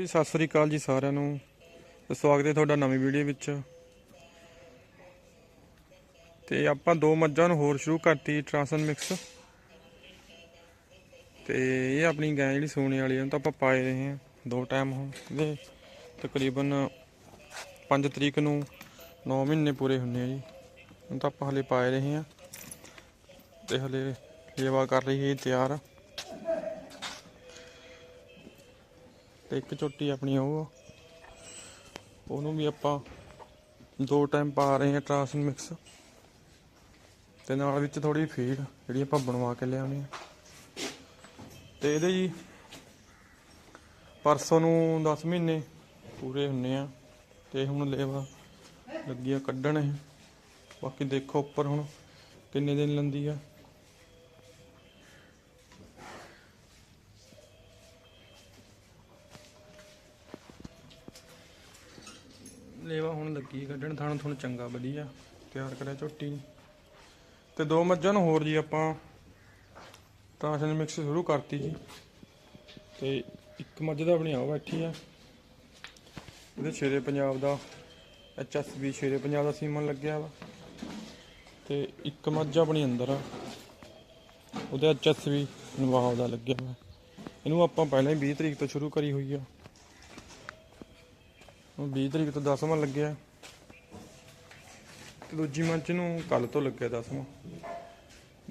ਵੀ ਸਤਿ ਸ੍ਰੀ ਅਕਾਲ ਜੀ ਸਾਰਿਆਂ ਨੂੰ ਤੇ ਸਵਾਗਤ ਹੈ ਤੁਹਾਡਾ ਨਵੀਂ ਵੀਡੀਓ ਵਿੱਚ। ਤੇ ਆਪਾਂ ਦੋ ਮੱਝਾਂ ਨੂੰ ਹੋਰ ਸ਼ੁਰੂ ਕਰਤੀ ਟ੍ਰਾਂਸਨ ਮਿਕਸ। ਤੇ ਇਹ ਆਪਣੀ ਗਾਂ ਜਿਹੜੀ ਸੋਨੇ ਵਾਲੀ ਆ, ਉਹਨੂੰ ਤਾਂ ਆਪਾਂ ਪਾਏ ਰਹੇ ਹਾਂ ਦੋ ਟਾਈਮ ਹੁਣ। ਤਕਰੀਬਨ 5 ਤਰੀਕ ਨੂੰ 9 ਮਹੀਨੇ ਪੂਰੇ ਹੁੰਦੇ ਆ ਜੀ। ਹੁਣ ਤਾਂ ਆਪਾਂ ਹਲੇ ਪਾਏ ਰਹੇ ਹਾਂ। ਤੇ ਹਲੇ ਲੇਵਾ ਕਰ ਰਹੀ ਹੈ ਤਿਆਰ। ਤੇ ਇੱਕ ਝੋਟੀ ਆਪਣੀ ਉਹ ਆ। ਉਹਨੂੰ ਵੀ ਆਪਾਂ ਦੋ ਟਾਈਮ ਪਾ ਰਹੇ ਹਾਂ ਟ੍ਰਾਂਸਨ ਮਿਕਸ ਤੇ ਨਾਲ ਵਿੱਚ ਥੋੜੀ ਫੀਡ ਜਿਹੜੀ ਆਪਾਂ ਬਣਵਾ ਕੇ ਲਿਆਉਣੀ ਆ। ਤੇ ਇਹਦੇ ਜੀ ਪਰਸੋਂ ਨੂੰ 10 ਮਹੀਨੇ ਪੂਰੇ ਹੁੰਨੇ ਆ। ਤੇ ਹੁਣ ਲੇਵਾ ਲੱਗੀ ਆ ਕੱਢਣ ਇਹ। ਬਾਕੀ ਦੇਖੋ ਉੱਪਰ ਹੁਣ ਕਿੰਨੇ ਦਿਨ ਲੰਦੀ ਆ। ਲੇਵਾ ਹੁਣ ਲੱਗੀ ਕੱਢਣ ਥਾਣ ਥੁਣ ਚੰਗਾ, ਵਧੀਆ, ਤਿਆਰ ਕਰਿਆ ਝੋਟੀ ਨੇ। ਤੇ ਦੋ ਮੱਝਾਂ ਨੂੰ ਹੋਰ ਜੀ ਆਪਾਂ ਟ੍ਰਾਂਸ਼ਨ ਮਿਕਸ ਸ਼ੁਰੂ ਕਰਤੀ ਜੀ। ਤੇ ਇੱਕ ਮੱਝ ਦਾ ਆਪਣੀ ਆ ਬੈਠੀ ਆ। ਇਹਦੇ ਸ਼ੇਰੇ ਪੰਜਾਬ ਦਾ ਐਚਐਸਬੀ ਸ਼ੇਰੇ ਪੰਜਾਬ ਦਾ ਸੀਮਨ ਲੱਗਿਆ ਵਾ। ਤੇ ਇੱਕ ਮੱਝ ਆਪਣੀ ਅੰਦਰ ਆ। ਉਹਦੇ ਐਚਐਸਬੀ ਨਵਾਬ ਦਾ ਲੱਗਿਆ ਵਾ। ਇਹਨੂੰ ਆਪਾਂ ਪਹਿਲਾਂ ਹੀ 20 ਤਰੀਕ ਤੋਂ ਸ਼ੁਰੂ ਕਰੀ ਹੋਈ ਆ। ਹੁਣ 20 ਤਰੀਕ ਤੋਂ 10ਵਾਂ ਲੱਗਿਆ। ਤੇ ਦੂਜੀ ਮੰਚ ਨੂੰ ਕੱਲ ਤੋਂ ਲੱਗਿਆ 10ਵਾਂ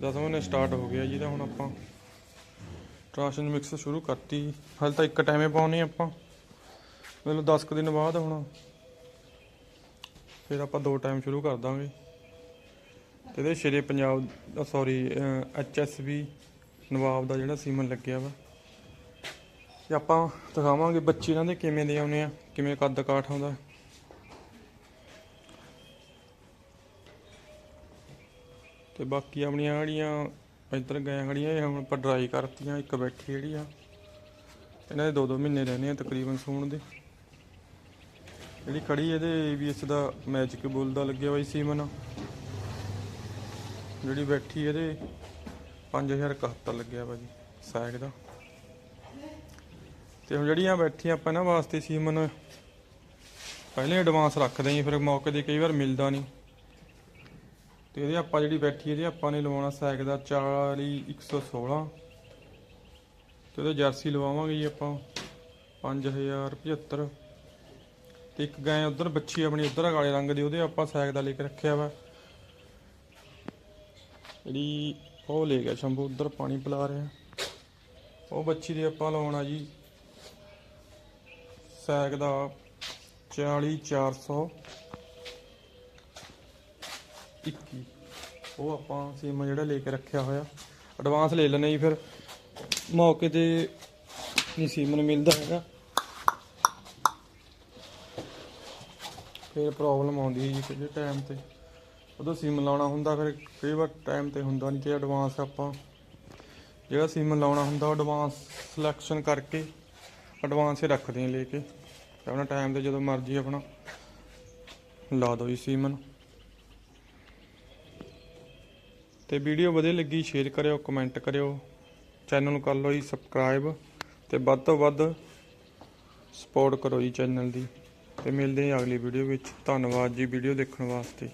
10ਵਾਂ ਨੇ ਸਟਾਰਟ ਹੋ ਗਿਆ ਜਿਹਦਾ ਹੁਣ ਆਪਾਂ ਰਾਸ਼ਨ ਮਿਕਸ ਸ਼ੁਰੂ ਕਰਤੀ। ਹਾਲੇ ਤਾਂ ਇੱਕ ਟਾਈਮੇ ਪਾਉਣੀ ਆਪਾਂ। ਮਤਲਬ 10 ਕੁ ਦਿਨ ਬਾਅਦ ਹੁਣ। ਫਿਰ ਆਪਾਂ ਦੋ ਟਾਈਮ ਸ਼ੁਰੂ ਕਰ ਦਾਂਗੇ। ਤੇ ਇਹਦੇ ਸ਼ੇਰੇ ਪੰਜਾਬ ਦਾ ਸੌਰੀ ਐਚਐਸਬੀ ਨਵਾਬ ਦਾ ਜਿਹੜਾ ਸੀਮਨ ਲੱਗਿਆ ਵਾ। ਤੇ ਆਪਾਂ ਦਿਖਾਵਾਂਗੇ ਬੱਚੇ ਇਹਨਾਂ ਦੇ ਕਿਵੇਂ ਦੇ ਆਉਨੇ ਆ, ਕਿਵੇਂ ਕੱਦ ਕਾਠ ਆਉਂਦਾ। ਤੇ ਬਾਕੀ ਆਪਣੀਆਂ ਜਿਹੜੀਆਂ ਇੱਧਰ ਗਏ ਖੜੀਆਂ ਇਹ ਹੁਣ ਆਪਾਂ ਡਰਾਈ ਕਰਤੀਆਂ, ਇੱਕ ਬੈਠੀ ਜਿਹੜੀ ਆ। ਇਹਨਾਂ ਦੇ 2-2 ਮਹੀਨੇ ਰਹਿੰਦੇ ਆ ਤਕਰੀਬਨ ਸੂਣ ਦੇ। ਜਿਹੜੀ ਖੜੀ ਇਹਦੇ ABS ਦਾ ਮੈਜਿਕ ਬੁੱਲ ਦਾ ਲੱਗਿਆ ਹੋਈ ਸੀਮਨ। ਜਿਹੜੀ ਬੈਠੀ ਇਹਦੇ 5071 ਲੱਗਿਆ ਵਾ ਜੀ ਸਾਈਡ ਦਾ। ਤੇ ਹੁਣ ਜਿਹੜੀਆਂ ਬੈਠੀਆਂ ਆਪਾਂ ਨਾ ਵਾਸਤੇ ਸੀਮਨ ਪਹਿਲੇ ਐਡਵਾਂਸ ਰੱਖਦੇ ਆਂ ਫਿਰ ਮੌਕੇ ਤੇ ਕਈ ਵਾਰ ਮਿਲਦਾ ਨਹੀਂ। ਤੇ ਇਹਦੇ ਆਪਾਂ ਜਿਹੜੀ ਬੈਠੀ ਇਹਦੇ ਆਪਾਂ ਨੇ ਲਵਾਉਣਾ ਸੈਕ ਦਾ 40 116 ਤੇ ਉਹਦੇ ਜਰਸੀ ਲਵਾਵਾਂਗੇ ਜੀ ਆਪਾਂ 5075 ਤੇ ਇੱਕ ਗਾਂ ਉਧਰ ਬੱਚੀ ਆਪਣੀ ਉਧਰ ਕਾਲੇ ਰੰਗ ਦੀ, ਉਹਦੇ ਆਪਾਂ ਸੈਕ ਦਾ ਲੈ ਕੇ ਰੱਖਿਆ ਵਾ। ਜਿਹੜੀ ਉਹ ਲੈ ਗਿਆ ਸ਼ੰਭੂ, ਉਧਰ ਪਾਣੀ ਪਿਲਾ ਰਿਹਾ। ਉਹ ਬੱਚੀ ਦੇ ਆਪਾਂ ਲਵਾਉਣਾ ਜੀ ਸੈਕ ਦਾ 40400 21 ਉਹ ਆਪਾਂ ਸੀਮਾ ਜਿਹੜਾ ਲੈ ਕੇ ਰੱਖਿਆ ਹੋਇਆ। ਐਡਵਾਂਸ ਲੈ ਲੈਣੇ ਜੀ ਫਿਰ। ਮੌਕੇ ਤੇ ਨਹੀਂ ਸੀਮਨ ਮਿਲਦਾ ਹੈਗਾ। ਫਿਰ ਪ੍ਰੋਬਲਮ ਆਉਂਦੀ ਹੈ ਜੀ ਕਿਸੇ ਟਾਈਮ ਤੇ। ਉਦੋਂ ਸੀਮਨ ਲਾਉਣਾ ਹੁੰਦਾ ਫਿਰ ਕਈ ਵਾਰ ਟਾਈਮ ਤੇ ਹੁੰਦਾ ਨਹੀਂ ਤੇ ਐਡਵਾਂਸ ਆਪਾਂ। ਜਿਹੜਾ ਸੀਮਨ ਲਾਉਣਾ ਹੁੰਦਾ ਐਡਵਾਂਸ ਸਿਲੈਕਸ਼ਨ ਕਰਕੇ ਐਡਵਾਂਸ ਹੀ ਰੱਖਦੇ ਹਾਂ ਲੈ ਕੇ। ਆਪਣਾ ਟਾਈਮ ਤੇ ਜਦੋਂ ਮਰਜ਼ੀ ਆਪਣਾ ਲਾ ਦਿਓ ਜੀ ਸੀਮਨ। ਤੇ ਵੀਡੀਓ ਵਧੀਆ ਲੱਗੀ ਸ਼ੇਅਰ ਕਰਿਓ ਕਮੈਂਟ ਕਰਿਓ। ਚੈਨਲ ਨੂੰ ਕਰ ਲਓ ਜੀ ਸਬਸਕ੍ਰਾਈਬ ਤੇ ਵੱਧ ਤੋਂ ਵੱਧ ਸਪੋਰਟ ਕਰੋ ਜੀ ਚੈਨਲ ਦੀ। ਤੇ ਮਿਲਦੇ ਹਾਂ ਅਗਲੀ ਵੀਡੀਓ ਵਿੱਚ। ਧੰਨਵਾਦ ਜੀ ਵੀਡੀਓ ਦੇਖਣ ਵਾਸਤੇ।